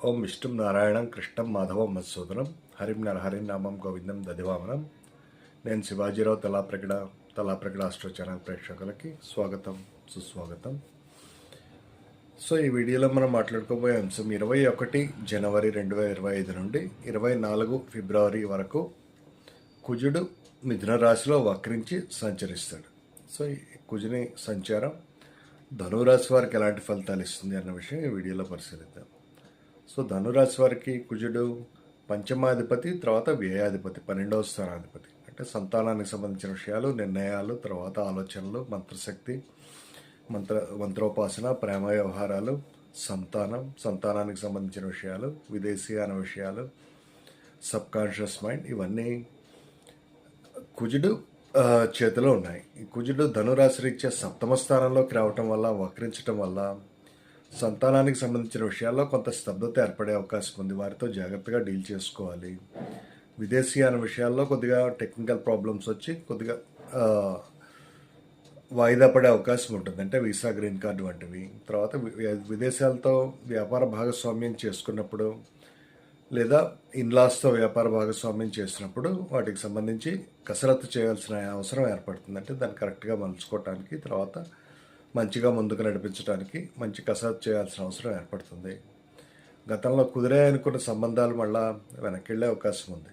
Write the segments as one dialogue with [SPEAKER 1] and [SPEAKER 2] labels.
[SPEAKER 1] ఓం విష్ణుం నారాయణం కృష్ణం మాధవం మధుసూదనం హరిం నరహరిం నామం గోవిందం దదివామనం నేను శివాజీరావు తలాప్రగడ తలాప్రగడ ఆస్ట్రో ఛానల్ ప్రేక్షకులకి స్వాగతం సుస్వాగతం. సో ఈ వీడియోలో మనం మాట్లాడుకోబోయే అంశం ఇరవై ఒకటి జనవరి రెండు వేల ఇరవై ఐదు నుండి ఇరవై నాలుగు ఫిబ్రవరి వరకు కుజుడు మిథున రాశిలో వక్రించి సంచరిస్తాడు. సో ఈ కుజుని సంచారం ధనురాశి వారికి ఎలాంటి ఫలితాలు ఇస్తుంది అన్న విషయం ఈ వీడియోలో పరిశీలిద్దాం. సో ధనురాశి వారికి కుజుడు పంచమాధిపతి తర్వాత వ్యయాధిపతి పన్నెండవ స్థానాధిపతి. అంటే సంతానానికి సంబంధించిన విషయాలు నిర్ణయాలు తర్వాత ఆలోచనలు మంత్రశక్తి మంత్ర మంత్రోపాసన ప్రేమ వ్యవహారాలు సంతానం సంతానానికి సంబంధించిన విషయాలు విదేశీయాన విషయాలు సబ్ కాన్షియస్ మైండ్ ఇవన్నీ కుజుడు చేతిలో ఉన్నాయి. ఈ కుజుడు ధనురాశి రీత్యా సప్తమ స్థానంలోకి రావటం వల్ల వక్రించటం వల్ల సంతానానికి సంబంధించిన విషయాల్లో కొంత స్తబ్దత ఏర్పడే అవకాశం ఉంది. వారితో జాగ్రత్తగా డీల్ చేసుకోవాలి. విదేశీయాన విషయాల్లో కొద్దిగా టెక్నికల్ ప్రాబ్లమ్స్ వచ్చి కొద్దిగా వాయిదా పడే అవకాశం ఉంటుంది. అంటే వీసా గ్రీన్ కార్డు వంటివి. తర్వాత వి- విదేశాలతో వ్యాపార భాగస్వామ్యం చేసుకున్నప్పుడు లేదా ఇన్లాస్తో వ్యాపార భాగస్వామ్యం చేసినప్పుడు వాటికి సంబంధించి కసరత్తు చేయాల్సిన అవసరం ఏర్పడుతుంది. అంటే దాన్ని కరెక్ట్గా మలుచుకోవటానికి తర్వాత మంచిగా ముందుకు నడిపించడానికి మంచి కసరత్తు చేయాల్సిన అవసరం ఏర్పడుతుంది. గతంలో కుదిరే అనుకున్న సంబంధాలు మళ్ళా వెనక్కి వెళ్ళే అవకాశం ఉంది.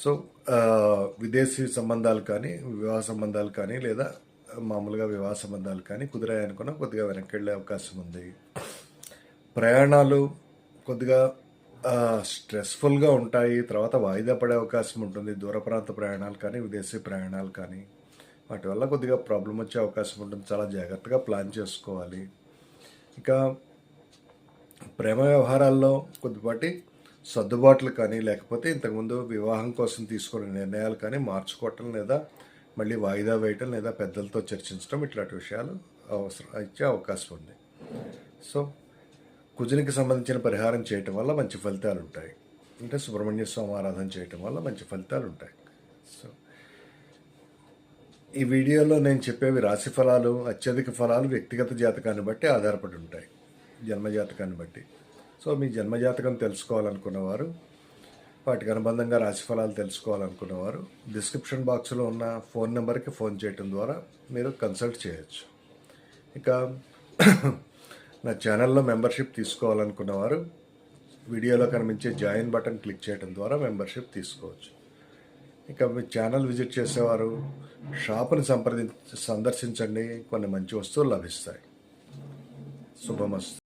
[SPEAKER 1] సో విదేశీ సంబంధాలు కానీ వివాహ సంబంధాలు కానీ లేదా మామూలుగా వివాహ సంబంధాలు కానీ కుదిరాయి అనుకున్న కొద్దిగా వెనక్కి వెళ్ళే అవకాశం ఉంది. ప్రయాణాలు కొద్దిగా స్ట్రెస్ఫుల్గా ఉంటాయి. తర్వాత వాయిదా పడే అవకాశం ఉంటుంది. దూర ప్రాంత ప్రయాణాలు కానీ విదేశీ ప్రయాణాలు కానీ. వాటి వల్ల కొద్దిగా ప్రాబ్లం వచ్చే అవకాశం ఉంటుంది. చాలా జాగ్రత్తగా ప్లాన్ చేసుకోవాలి. ఇక ప్రేమ వ్యవహారాల్లో కొద్దిపాటి సర్దుబాట్లు కానీ లేకపోతే ఇంతకుముందు వివాహం కోసం తీసుకున్న నిర్ణయాలు కానీ మార్చుకోవటం లేదా మళ్ళీ వాయిదా వేయటం లేదా పెద్దలతో చర్చించడం ఇట్లాంటి విషయాలు అవసరం ఇచ్చే అవకాశం ఉంది. సో కుజునికి సంబంధించిన పరిహారం చేయటం వల్ల మంచి ఫలితాలు ఉంటాయి. అంటే సుబ్రహ్మణ్య స్వామి ఆరాధన చేయటం వల్ల మంచి ఫలితాలు ఉంటాయి. సో ఈ వీడియోలో నేను చెప్పేవి రాశి ఫలాలు అత్యధిక ఫలాలు వ్యక్తిగత జాతకాన్ని బట్టి ఆధారపడి ఉంటాయి. జన్మ జాతకాన్ని బట్టి. సో మీ జన్మ జాతకం తెలుసుకోవాలనుకున్నవారు వాటికి అనుబంధంగా రాశి ఫలాలు తెలుసుకోవాలనుకున్నవారు డిస్క్రిప్షన్ బాక్స్లో ఉన్న ఫోన్ నెంబర్కి ఫోన్ చేయటం ద్వారా మీరు కన్సల్ట్ చేయొచ్చు. ఇక నా ఛానల్లో మెంబర్షిప్ తీసుకోవాలనుకున్నవారు వీడియోలో కనిపించే జాయిన్ బటన్ క్లిక్ చేయడం ద్వారా మెంబర్షిప్ తీసుకోవచ్చు. ఇక మీ ఛానల్ విజిట్ చేసేవారు షాపుని సంప్రదించ సందర్శించండి. కొన్ని మంచి వస్తువులు లభిస్తాయి. శుభమస్తు.